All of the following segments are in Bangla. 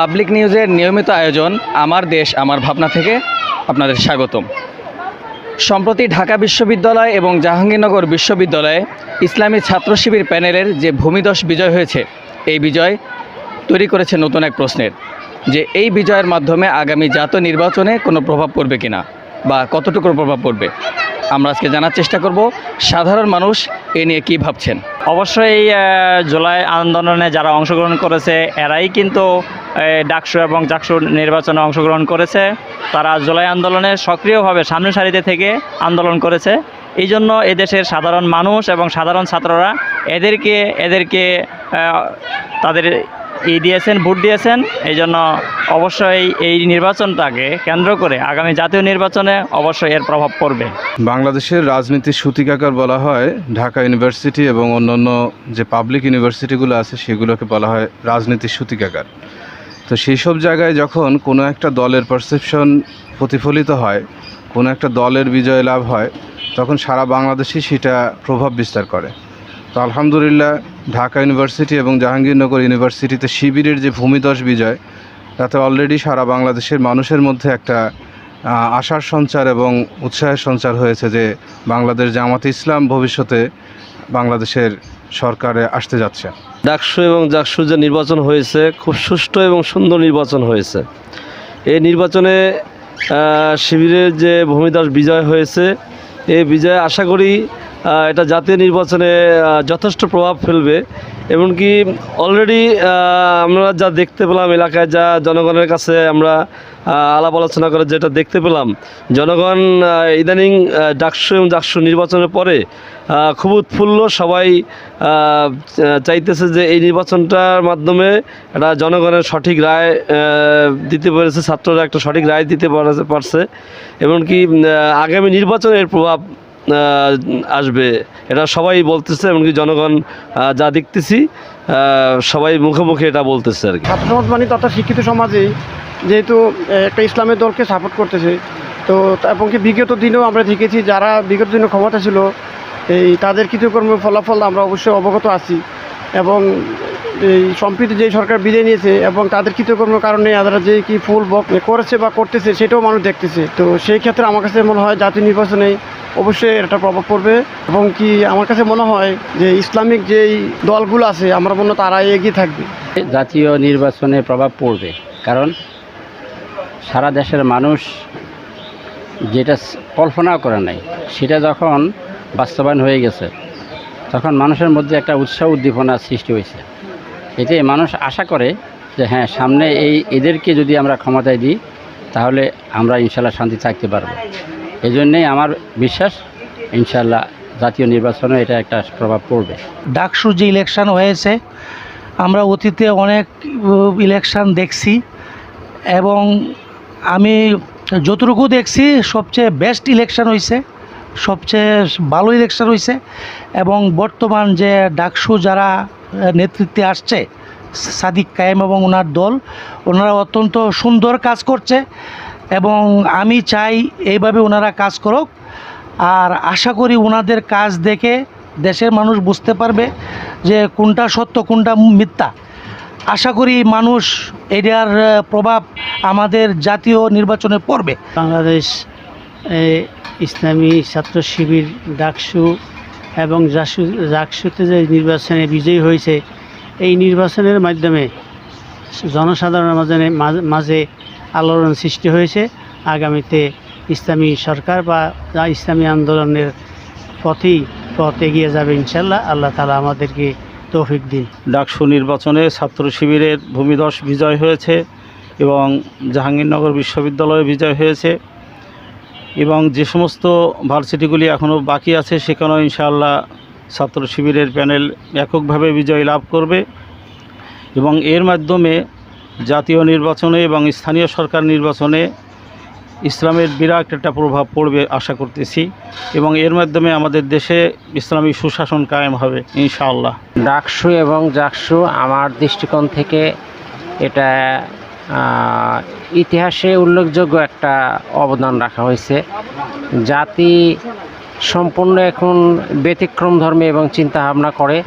পাবলিক নিউজের নিয়মিত আয়োজন আমার দেশ, আমার ভাবনা থেকে আপনাদের স্বাগতম। সম্প্রতি ঢাকা বিশ্ববিদ্যালয় এবং জাহাঙ্গীরনগর বিশ্ববিদ্যালয়ে ইসলামী ছাত্র শিবির প্যানেলের যে ভূমিদশ বিজয় হয়েছে, এই বিজয় তৈরি করেছে নতুন এক প্রশ্নের, যে এই বিজয়ের মাধ্যমে আগামী জাতীয় নির্বাচনে কোনো প্রভাব পড়বে কিনা বা কতটুকু প্রভাব পড়বে, আমরা আজকে জানার চেষ্টা করব সাধারণ মানুষ এ নিয়ে কী ভাবছেন। অবশ্যই জুলাই আন্দোলনে যারা অংশগ্রহণ করেছে, এরাই কিন্তু ডাকসু এবং জাকসু নির্বাচনে অংশগ্রহণ করেছে। তারা জুলাই আন্দোলনে সক্রিয়ভাবে সামনের সারিতে থেকে আন্দোলন করেছে। এই জন্য এদেশের সাধারণ মানুষ এবং সাধারণ ছাত্ররা এদেরকে এদেরকে তাদের ই দিয়েছেন, ভোট দিয়েছেন। এই জন্য অবশ্যই এই নির্বাচনটাকে কেন্দ্র করে আগামী জাতীয় নির্বাচনে অবশ্যই এর প্রভাব পড়বে। বাংলাদেশের রাজনীতির সূতিকাকার বলা হয় ঢাকা ইউনিভার্সিটি এবং অন্যান্য যে পাবলিক ইউনিভার্সিটিগুলো আছে সেগুলোকে বলা হয় রাজনীতির সূতিকাকার। তো সেই সব জায়গায় যখন কোনো একটা দলের পারসেপশন প্রতিফলিত হয়, কোনো একটা দলের বিজয় লাভ হয়, তখন সারা বাংলাদেশই সেটা প্রভাব বিস্তার করে। তো আলহামদুলিল্লাহ, ঢাকা ইউনিভার্সিটি এবং জাহাঙ্গীরনগর ইউনিভার্সিটিতে শিবিরের যে ভূমিদশ বিজয়, তাতে অলরেডি সারা বাংলাদেশের মানুষের মধ্যে একটা আশার সঞ্চার এবং উৎসাহের সঞ্চার হয়েছে যে বাংলাদেশ জামাতে ইসলাম ভবিষ্যতে বাংলাদেশের সরকারে আসতে যাচ্ছে। ডাকসু এবং জাকসু যে নির্বাচন হয়েছে, খুব সুষ্ঠু এবং সুন্দর নির্বাচন হয়েছে। এই নির্বাচনে শিবিরের যে ভূমিদাস বিজয় হয়েছে, এই বিজয় আশা করি এটা জাতীয় নির্বাচনে যথেষ্ট প্রভাব ফেলবে। এমনকি অলরেডি আমরা যা দেখতে পেলাম এলাকায়, যা জনগণের কাছে আমরা আলাপ আলোচনা করে যেটা দেখতে পেলাম, জনগণ ইদানিং ডাকসু এবং ডাকসু নির্বাচনের পরে খুব উৎফুল্ল সবাই চাইতেছে যে এই নির্বাচনটার মাধ্যমে একটা জনগণের সঠিক রায় দিতে পেরেছে, ছাত্ররা একটা সঠিক রায় দিতে পারছে। এমনকি আগামী নির্বাচনের প্রভাব আসবে। এটা সবাই বলতেছে, এমনকি জনগণ যা দেখতেছি সবাই মুখে মুখে এটা বলতেছে আর কি। ছাত্র সমাজ মানে তথা শিক্ষিত সমাজে যেহেতু একটা ইসলামের দলকে সাপোর্ট করতেছে, তো এবং কি বিগত দিনেও আমরা দেখেছি, যারা বিগত দিনে ক্ষমতা ছিল, এই তাদের কৃতকর্মের ফলাফল আমরা অবশ্যই অবগত আছি। এবং এই সম্প্রীতি যে সরকার বিদায় নিয়েছে, এবং তাদের কৃতকর্মের কারণে তারা যে কি ফুল বক করেছে বা করতেছে, সেটাও মানুষ দেখতেছে। তো সেই ক্ষেত্রে আমার কাছে মনে হয়, জাতীয় নির্বাচনে অবশ্যই এটা প্রভাব পড়বে এবং কি আমার কাছে মনে হয় যে ইসলামিক যেই দলগুলো আছে, আমরা মনে তারাই এগিয়ে থাকবে। জাতীয় নির্বাচনে প্রভাব পড়বে, কারণ সারা দেশের মানুষ যেটা কল্পনা করে নাই, সেটা যখন বাস্তবায়ন হয়ে গেছে, তখন মানুষের মধ্যে একটা উৎসাহ উদ্দীপনা সৃষ্টি হয়েছে। এতে মানুষ আশা করে যে হ্যাঁ সামনে এই এদেরকে যদি আমরা ক্ষমতায় দিই, তাহলে আমরা ইনশাল্লাহ শান্তি থাকতে পারব। এই জন্যেই আমার বিশ্বাস ইনশাল্লাহ জাতীয় নির্বাচনে এটা একটা প্রভাব পড়বে। ডাকসু যে ইলেকশন হয়েছে, আমরা অতীতে অনেক ইলেকশন দেখছি এবং আমি যতটুকু দেখছি, সবচেয়ে বেস্ট ইলেকশন হয়েছে সবচেয়ে ভালো ইলেকশন হয়েছে এবং বর্তমান যে ডাকসু যারা নেতৃত্বে আসছে, সাদিক কায়েম এবং ওনার দল, ওনারা অত্যন্ত সুন্দর কাজ করছে। এবং আমি চাই এইভাবে ওনারা কাজ করুক। আর আশা করি ওনাদের কাজ দেখে দেশের মানুষ বুঝতে পারবে যে কোনটা সত্য, কোনটা মিথ্যা। আশা করি মানুষ এটার প্রভাব আমাদের জাতীয় নির্বাচনে পড়বে। বাংলাদেশ ইসলামী ছাত্র শিবির, ডাকসু এবং জাসু, জাকসুতে যে নির্বাচনে বিজয়ী হয়েছে, এই নির্বাচনের মাধ্যমে জনসাধারণের মাঝে- মাঝে আলোড়ন সৃষ্টি হয়েছে। আগামীতে ইসলামী সরকার বা ইসলামী আন্দোলনের পথেই পথ এগিয়ে যাবে ইনশাল্লাহ। আল্লাহ তালা আমাদেরকে তৌফিক দিন। ডাকসু নির্বাচনে ছাত্র শিবিরের ভূমিদশ বিজয় হয়েছে এবং জাহাঙ্গীরনগর বিশ্ববিদ্যালয়ে বিজয় হয়েছে এবং যে সমস্ত ভার্সিটিগুলি এখনও বাকি আছে সেখানেও ইনশাআল্লাহ ছাত্র শিবিরের প্যানেল এককভাবে বিজয় লাভ করবে এবং এর মাধ্যমে জাতীয় নির্বাচনে এবং স্থানীয় সরকার নির্বাচনে ইসলামের বিরাট একটা প্রভাব পড়বে আশা করতেছি এবং এর মাধ্যমে আমাদের দেশে ইসলামী সুশাসন কায়েম হবে, ইনশাআল্লাহ। ডাকসু এবং জাকসু আমার দৃষ্টিকোণ থেকে এটা ইতিহাসে উল্লেখযোগ্য একটা অবদান রাখা হয়েছে। জাতি সম্পূর্ণ এখন ব্যতিক্রম ধর্মে এবং চিন্তা ভাবনা করে।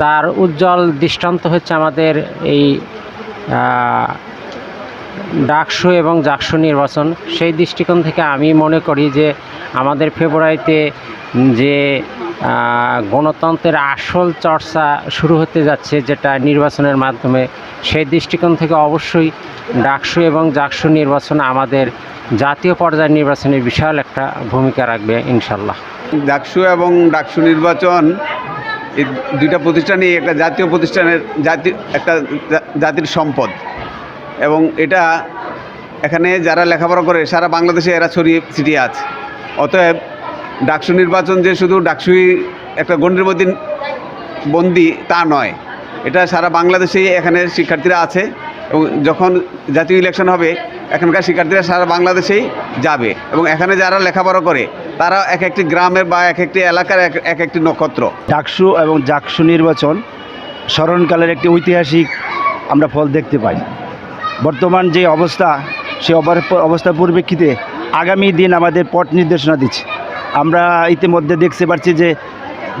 তার উজ্জ্বল দৃষ্টান্ত হচ্ছে আমাদের এই ডাকসু এবং জাকসু নির্বাচন, সেই দৃষ্টিকোণ থেকে আমি মনে করি যে আমাদের ফেব্রুয়ারিতে যে গণতন্ত্রের আসল চর্চা শুরু হতে যাচ্ছে যেটা নির্বাচনের মাধ্যমে, সেই দৃষ্টিকোণ থেকে অবশ্যই ডাকসু এবং জাকসু নির্বাচন আমাদের জাতীয় পর্যায়ের নির্বাচনে বিশাল একটা ভূমিকা রাখবে, ইনশাল্লাহ। ডাকসু এবং ডাকসু নির্বাচন এই দুইটা প্রতিষ্ঠানই একটা জাতীয় প্রতিষ্ঠানের জাতি, একটা জাতির সম্পদ। এবং এটা এখানে যারা লেখাপড়া করে, সারা বাংলাদেশে এরা ছড়িয়ে ছিটিয়ে আছে। অতএব ডাকসু নির্বাচন যে শুধু ডাকসুই একটা গণ্ডির মধ্যে বন্দি, তা নয়। এটা সারা বাংলাদেশেই এখানে শিক্ষার্থীরা আছে এবং যখন জাতীয় ইলেকশন হবে, এখানকার শিক্ষার্থীরা সারা বাংলাদেশেই যাবে। এবং এখানে যারা লেখাপড়া করে তারা এক একটি গ্রামের বা এক একটি এলাকার এক এক একটি নক্ষত্র। ডাকসু এবং জাকসু নির্বাচন স্মরণকালের একটি ঐতিহাসিক আমরা ফল দেখতে পাই। বর্তমান যে অবস্থা, সে অবস্থার পরিপ্রেক্ষিতে আগামী দিন আমাদের পথ নির্দেশনা দিচ্ছে। আমরা ইতিমধ্যে দেখতে পাচ্ছি যে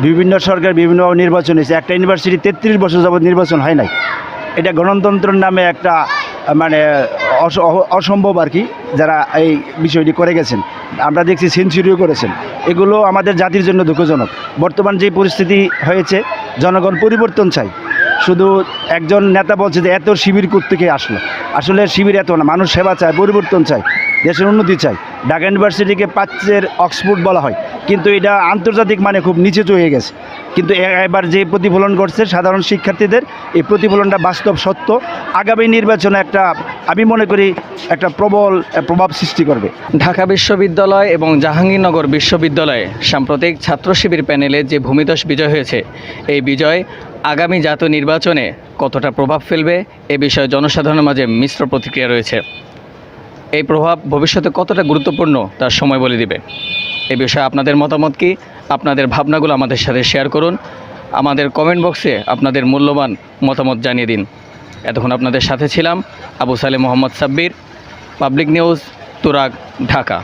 বিভিন্ন সরকার বিভিন্ন নির্বাচন হয়েছে। একটা ইউনিভার্সিটি তেত্রিশ বছর যাবৎ নির্বাচন হয় নাই। এটা গণতন্ত্রের নামে একটা মানে অস- অসম্ভব আর কি যারা এই বিষয়টি করে গেছেন। আমরা দেখছি সেঞ্চুরিও করেছেন। এগুলো আমাদের জাতির জন্য দুঃখজনক। বর্তমান যে পরিস্থিতি হয়েছে, জনগণ পরিবর্তন চাই শুধু একজন নেতা বলছে যে, এত শিবির থেকে আসলো? আসলে শিবির এত না, মানুষ সেবা চায়, পরিবর্তন চায়, দেশের উন্নতি চায়। ঢাকা ইউনিভার্সিটিকে প্রাচ্যের অক্সফোর্ড বলা হয়। কিন্তু এটা আন্তর্জাতিক মানে খুব নিচে চলে গেছে। কিন্তু এবার যে প্রতিফলন ঘটছে সাধারণ শিক্ষার্থীদের, এই প্রতিফলনটা বাস্তব সত্য। আগামী নির্বাচনে একটা, আমি মনে করি, একটা প্রবল প্রভাব সৃষ্টি করবে। ঢাকা বিশ্ববিদ্যালয় এবং জাহাঙ্গীরনগর বিশ্ববিদ্যালয়ে সাম্প্রতিক ছাত্র শিবির প্যানেলে যে ভূমিদশ বিজয় হয়েছে, এই বিজয় আগামী জাতীয় নির্বাচনে কতটা প্রভাব ফেলবে, এ বিষয়ে জনসাধারণের মাঝে মিশ্র প্রতিক্রিয়া রয়েছে। এই প্রভাব ভবিষ্যতে কতটা গুরুত্বপূর্ণ, তার সময় বলে দিবে। এ বিষয়ে আপনাদের মতামত কি? আপনাদের ভাবনাগুলো আমাদের সাথে শেয়ার করুন। আমাদের কমেন্ট বক্সে আপনাদের মূল্যবান মতামত জানিয়ে দিন। এতক্ষণ আপনাদের সাথে ছিলাম আবু সালে মোহাম্মদ সাব্বির পাবলিক নিউজ তুরাগ, ঢাকা।